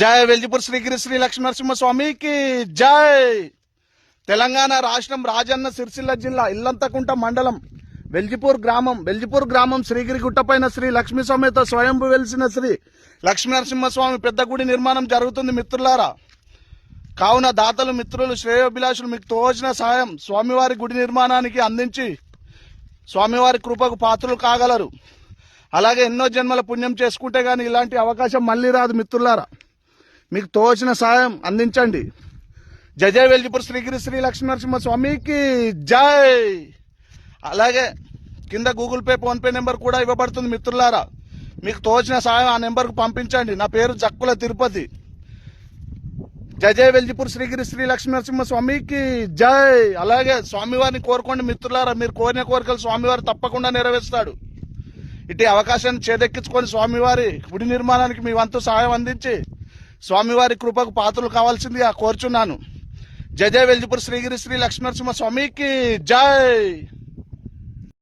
జై వెల్జిపూర్ శ్రీగిరి శ్రీ లక్ష్మీనరసింహ స్వామికి జై. తెలంగాణ రాష్ట్రం రాజన్న సిరిసిల్ల జిల్లా ఇల్లంతకుంట మండలం వెల్జిపూర్ గ్రామం వెల్జిపూర్ గ్రామం శ్రీగిరి గుట్టపైన శ్రీ లక్ష్మీ సమేత స్వయంభు వెలిసిన శ్రీ లక్ష్మీనరసింహస్వామి పెద్ద గుడి నిర్మాణం జరుగుతుంది మిత్రులారా. కావున దాతలు మిత్రులు శ్రేయోభిలాషులు మీకు తోచిన సాయం స్వామివారి గుడి నిర్మాణానికి అందించి స్వామివారి కృపకు పాత్రలు కాగలరు. అలాగే ఎన్నో జన్మల పుణ్యం చేసుకుంటే కానీ ఇలాంటి అవకాశం మళ్ళీ రాదు మిత్రులారా. మీకు తోచిన సాయం అందించండి. జయ జయ వెల్జిపూర్ శ్రీగిరి శ్రీ లక్ష్మీనరసింహ స్వామికి జై. అలాగే కింద గూగుల్ పే ఫోన్పే నెంబర్ కూడా ఇవ్వబడుతుంది మిత్రులారా. మీకు తోచిన సాయం ఆ నెంబర్కు పంపించండి. నా పేరు జక్కుల తిరుపతి. జయ జయ వెల్జిపూర్ శ్రీగిరి శ్రీ లక్ష్మీనరసింహ స్వామికి జై. అలాగే స్వామివారిని కోరుకోండి మిత్రులారా. మీరు కోరిన కోరికలు స్వామివారు తప్పకుండా నెరవేరుస్తాడు. ఇటు అవకాశాన్ని చేదెక్కించుకొని స్వామివారి గుడి నిర్మాణానికి మీ వంతు సహాయం అందించి స్వామివారి కృపకు పాత్రలు కావాల్సిందిగా కోరుచున్నాను. జయ జయ వెల్జిపూర్ శ్రీగిరి శ్రీ లక్ష్మీనరసింహ స్వామికి జై!